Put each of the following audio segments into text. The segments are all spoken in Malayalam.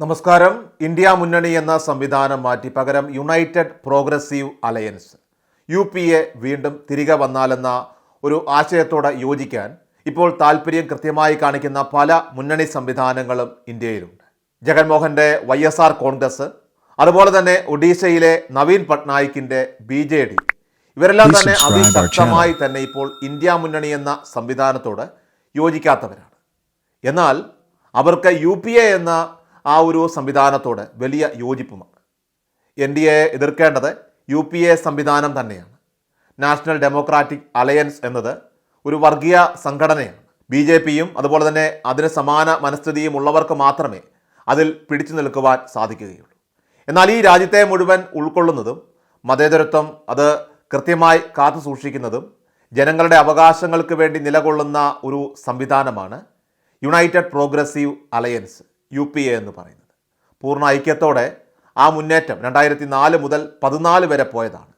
നമസ്കാരം. ഇന്ത്യ മുന്നണി എന്ന സംവിധാനം മാറ്റി പകരം united progressive alliance. U P A വീണ്ടും തിരികെ വന്നാലെന്ന ഒരു ആശയത്തോടെ യോജിക്കാൻ ഇപ്പോൾ താല്പര്യം കൃത്യമായി കാണിക്കുന്ന പല മുന്നണി സംവിധാനങ്ങളും ഇന്ത്യയിലുണ്ട്. ജഗൻമോഹന്റെ വൈ എസ് ആർ കോൺഗ്രസ് അതുപോലെ തന്നെ ഒഡീഷയിലെ നവീൻ പട്നായിക്കിന്റെ ബി ജെ ഡി. ഇവരെല്ലാം തന്നെ അതിശക്തമായി തന്നെ ഇപ്പോൾ ഇന്ത്യ മുന്നണി എന്ന സംവിധാനത്തോട് യോജിക്കാത്തവരാണ്. എന്നാൽ അവർക്ക് യു പി എ എന്ന ആ ഒരു സംവിധാനത്തോട് വലിയ യോജിപ്പുമാണ് എൻ ഡി എ എതിർക്കേണ്ടത് യു പി എ സംവിധാനം തന്നെയാണ്. നാഷണൽ ഡെമോക്രാറ്റിക് അലയൻസ് എന്നത് ഒരു വർഗീയ സംഘടനയാണ്. ബി ജെ പിയും അതുപോലെ തന്നെ അതിന് സമാന മനസ്ഥിതിയും ഉള്ളവർക്ക് മാത്രമേ അതിൽ പിടിച്ചു നിൽക്കുവാൻ സാധിക്കുകയുള്ളൂ. എന്നാൽ ഈ രാജ്യത്തെ മുഴുവൻ ഉൾക്കൊള്ളുന്നതും മതേതരത്വം അത് കൃത്യമായി കാത്തു സൂക്ഷിക്കുന്നതും ജനങ്ങളുടെ അവകാശങ്ങൾക്ക് വേണ്ടി നിലകൊള്ളുന്ന ഒരു സംവിധാനമാണ് united progressive alliance. U P A എന്ന് പറയുന്നത്. പൂർണ ഐക്യത്തോടെ ആ മുന്നേറ്റം രണ്ടായിരത്തി നാല് മുതൽ പതിനാല് വരെ പോയതാണ്.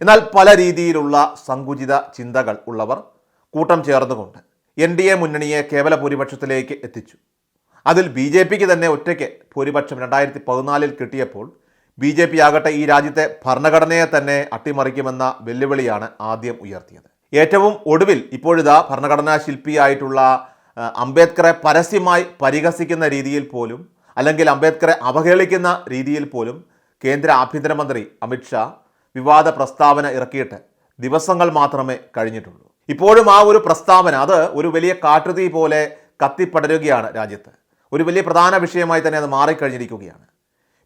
എന്നാൽ പല രീതിയിലുള്ള സങ്കുചിത ചിന്തകൾ ഉള്ളവർ കൂട്ടം ചേർന്നുകൊണ്ട് എൻ ഡി എ മുന്നണിയെ കേവല ഭൂരിപക്ഷത്തിലേക്ക് എത്തിച്ചു. അതിൽ ബി ജെ പിക്ക് തന്നെ ഒറ്റയ്ക്ക് ഭൂരിപക്ഷം രണ്ടായിരത്തി പതിനാലിൽ കിട്ടിയപ്പോൾ ബി ജെ പി ആകട്ടെ ഈ രാജ്യത്തെ ഭരണഘടനയെ തന്നെ അട്ടിമറിക്കുമെന്ന വെല്ലുവിളിയാണ് ആദ്യം ഉയർത്തിയത്. ഏറ്റവും ഒടുവിൽ ഇപ്പോഴിതാ ഭരണഘടനാ ശില്പിയായിട്ടുള്ള അംബേദ്കറെ പരസ്യമായി പരിഹസിക്കുന്ന രീതിയിൽ പോലും അല്ലെങ്കിൽ അംബേദ്കറെ അവഹേളിക്കുന്ന രീതിയിൽ പോലും കേന്ദ്ര ആഭ്യന്തരമന്ത്രി അമിത്ഷാ വിവാദ പ്രസ്താവന ഇറക്കിയിട്ട് ദിവസങ്ങൾ മാത്രമേ കഴിഞ്ഞിട്ടുള്ളൂ. ഇപ്പോഴും ആ ഒരു പ്രസ്താവന അത് ഒരു വലിയ കാട്ടുതീ പോലെ കത്തിപ്പടരുകയാണ് രാജ്യത്ത്. ഒരു വലിയ പ്രധാന വിഷയമായി തന്നെ അത് മാറിക്കഴിഞ്ഞിരിക്കുകയാണ്.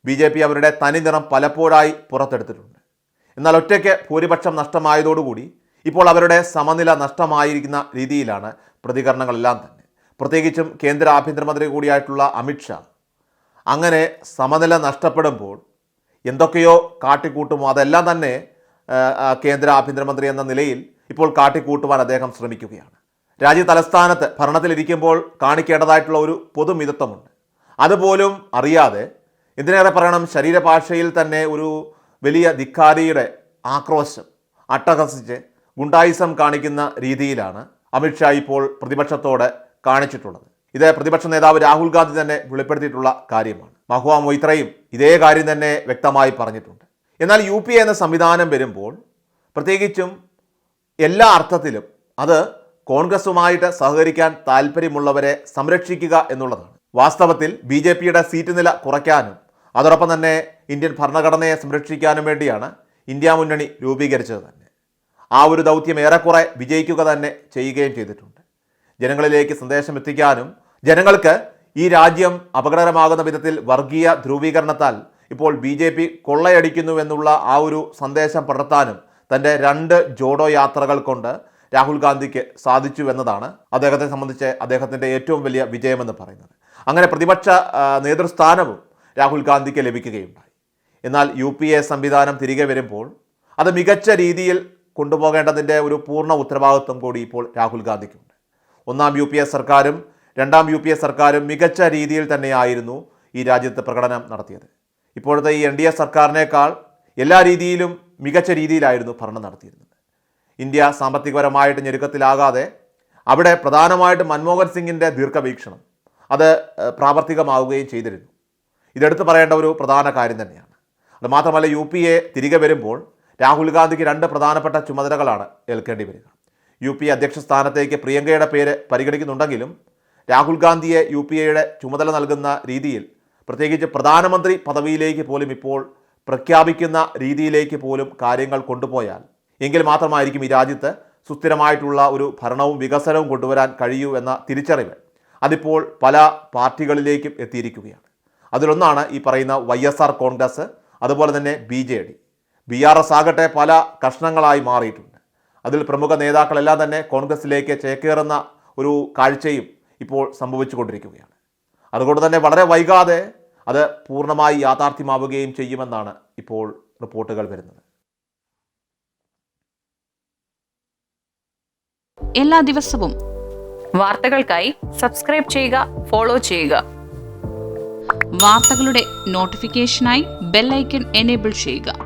ബി ജെ പി അവരുടെ തനി നിറം പലപ്പോഴായി പുറത്തെടുത്തിട്ടുണ്ട്. എന്നാൽ ഒറ്റയ്ക്ക് ഭൂരിപക്ഷം നഷ്ടമായതോടുകൂടി ഇപ്പോൾ അവരുടെ സമനില നഷ്ടമായിരിക്കുന്ന രീതിയിലാണ് പ്രതികരണങ്ങളെല്ലാം തന്നെ. പ്രത്യേകിച്ചും കേന്ദ്ര ആഭ്യന്തരമന്ത്രി കൂടിയായിട്ടുള്ള അമിത്ഷാ അങ്ങനെ സമനില നഷ്ടപ്പെടുമ്പോൾ എന്തൊക്കെയോ കാട്ടിക്കൂട്ടുമോ അതെല്ലാം തന്നെ കേന്ദ്ര ആഭ്യന്തരമന്ത്രി എന്ന നിലയിൽ ഇപ്പോൾ കാട്ടിക്കൂട്ടുവാൻ അദ്ദേഹം ശ്രമിക്കുകയാണ്. രാജ്യ തലസ്ഥാനത്ത് ഭരണത്തിലിരിക്കുമ്പോൾ കാണിക്കേണ്ടതായിട്ടുള്ള ഒരു പൊതുമിതത്വമുണ്ട്. അതുപോലും അറിയാതെ എന്തിനേറെ പറയണം ശരീരഭാഷയിൽ തന്നെ ഒരു വലിയ ധിക്കാരിയുടെ ആക്രോശം അട്ടഹസിച്ച് ഗുണ്ടായിസം കാണിക്കുന്ന രീതിയിലാണ് അമിത്ഷാ ഇപ്പോൾ പ്രതിപക്ഷത്തോട് കാണിച്ചിട്ടുള്ളത്. ഇത് പ്രതിപക്ഷ നേതാവ് രാഹുൽ ഗാന്ധി തന്നെ വെളിപ്പെടുത്തിയിട്ടുള്ള കാര്യമാണ്. മഹുവ മൊയ്ത്രയും ഇതേ കാര്യം തന്നെ വ്യക്തമായി പറഞ്ഞിട്ടുണ്ട്. എന്നാൽ യു പി എ എന്ന സംവിധാനം വരുമ്പോൾ പ്രത്യേകിച്ചും എല്ലാ അർത്ഥത്തിലും അത് കോൺഗ്രസുമായിട്ട് സഹകരിക്കാൻ താല്പര്യമുള്ളവരെ സംരക്ഷിക്കുക എന്നുള്ളതാണ്. വാസ്തവത്തിൽ ബി ജെ പിയുടെ സീറ്റ് നില കുറയ്ക്കാനും അതോടൊപ്പം തന്നെ ഇന്ത്യൻ ഭരണഘടനയെ സംരക്ഷിക്കാനും വേണ്ടിയാണ് ഇന്ത്യ മുന്നണി രൂപീകരിച്ചത് തന്നെ. ആ ഒരു ദൗത്യം ഏറെക്കുറെ വിജയിക്കുക തന്നെ ചെയ്യുകയും ചെയ്തിട്ടുണ്ട്. ജനങ്ങളിലേക്ക് സന്ദേശം എത്തിക്കാനും ജനങ്ങൾക്ക് ഈ രാജ്യം അപകടകരമാകുന്ന വിധത്തിൽ വർഗീയ ധ്രുവീകരണത്താൽ ഇപ്പോൾ ബി ജെ പി കൊള്ളയടിക്കുന്നു എന്നുള്ള ആ ഒരു സന്ദേശം പടർത്താനും തന്റെ രണ്ട് ജോഡോ യാത്രകൾ കൊണ്ട് രാഹുൽ ഗാന്ധിക്ക് സാധിച്ചു എന്നതാണ് അദ്ദേഹത്തെ സംബന്ധിച്ച് അദ്ദേഹത്തിന്റെ ഏറ്റവും വലിയ വിജയമെന്ന് പറയുന്നത്. അങ്ങനെ പ്രതിപക്ഷ നേതൃസ്ഥാനവും രാഹുൽ ഗാന്ധിക്ക് ലഭിക്കുകയുണ്ടായി. എന്നാൽ യു പി എ സംവിധാനം തിരികെ വരുമ്പോൾ അത് മികച്ച രീതിയിൽ കൊണ്ടുപോകേണ്ടതിന്റെ ഒരു പൂർണ ഉത്തരവാദിത്വം കൂടി ഇപ്പോൾ രാഹുൽ ഗാന്ധിക്കുണ്ട്. ഒന്നാം യു പി എ സർക്കാരും രണ്ടാം യു പി എ സർക്കാരും മികച്ച രീതിയിൽ തന്നെയായിരുന്നു ഈ രാജ്യത്ത് പ്രകടനം നടത്തിയത്. ഇപ്പോഴത്തെ ഈ എൻ ഡി എ സർക്കാരിനേക്കാൾ എല്ലാ രീതിയിലും മികച്ച രീതിയിലായിരുന്നു ഭരണം നടത്തിയിരുന്നത്. ഇന്ത്യ സാമ്പത്തികപരമായിട്ട് ഞെരുക്കത്തിലാകാതെ അവിടെ പ്രധാനമായിട്ടും മൻമോഹൻ സിംഗിന്റെ ദീർഘവീക്ഷണം അത് പ്രാവർത്തികമാവുകയും ചെയ്തിരുന്നു. ഇതെടുത്ത് പറയേണ്ട ഒരു പ്രധാന കാര്യം തന്നെയാണ്. അത് മാത്രമല്ല യു പി എ തിരികെ വരുമ്പോൾ രാഹുൽ ഗാന്ധിക്ക് രണ്ട് പ്രധാനപ്പെട്ട ചുമതലകളാണ് ഏൽക്കേണ്ടി വരിക. യു പി അധ്യക്ഷ സ്ഥാനത്തേക്ക് പ്രിയങ്കയുടെ പേര് പരിഗണിക്കുന്നുണ്ടെങ്കിലും രാഹുൽ ഗാന്ധിയെ യു പി എയുടെ ചുമതല നൽകുന്ന രീതിയിൽ പ്രത്യേകിച്ച് പ്രധാനമന്ത്രി പദവിയിലേക്ക് പോലും ഇപ്പോൾ പ്രഖ്യാപിക്കുന്ന രീതിയിലേക്ക് പോലും കാര്യങ്ങൾ കൊണ്ടുപോയാൽ എങ്കിൽ മാത്രമായിരിക്കും ഈ രാജ്യത്ത് സുസ്ഥിരമായിട്ടുള്ള ഒരു ഭരണവും വികസനവും കൊണ്ടുവരാൻ കഴിയൂ എന്ന തിരിച്ചറിവ് അതിപ്പോൾ പല പാർട്ടികളിലേക്കും എത്തിയിരിക്കുകയാണ്. അതിലൊന്നാണ് ഈ പറയുന്ന വൈ എസ് ആർ കോൺഗ്രസ് അതുപോലെ തന്നെ B J D. B R S ആകട്ടെ പല കഷ്ണങ്ങളായി മാറിയിട്ടുണ്ട്. അതിൽ പ്രമുഖ നേതാക്കളെല്ലാം തന്നെ കോൺഗ്രസിലേക്ക് ചേക്കേറുന്ന ഒരു കാഴ്ചയും ഇപ്പോൾ സംഭവിച്ചു കൊണ്ടിരിക്കുകയാണ് അതുകൊണ്ട് തന്നെ വളരെ വൈകാതെ അത് പൂർണമായി യാഥാർത്ഥ്യമാവുകയും ചെയ്യുമെന്നാണ് ഇപ്പോൾ റിപ്പോർട്ടുകൾ വരുന്നത്. എല്ലാ ദിവസവും വാർത്തകൾക്കായി സബ്സ്ക്രൈബ് ചെയ്യുക ഫോളോ ചെയ്യുക. വാർത്തകളുടെ നോട്ടിഫിക്കേഷനായി ബെല്ലൈക്കൺ എനേബിൾ ചെയ്യുക.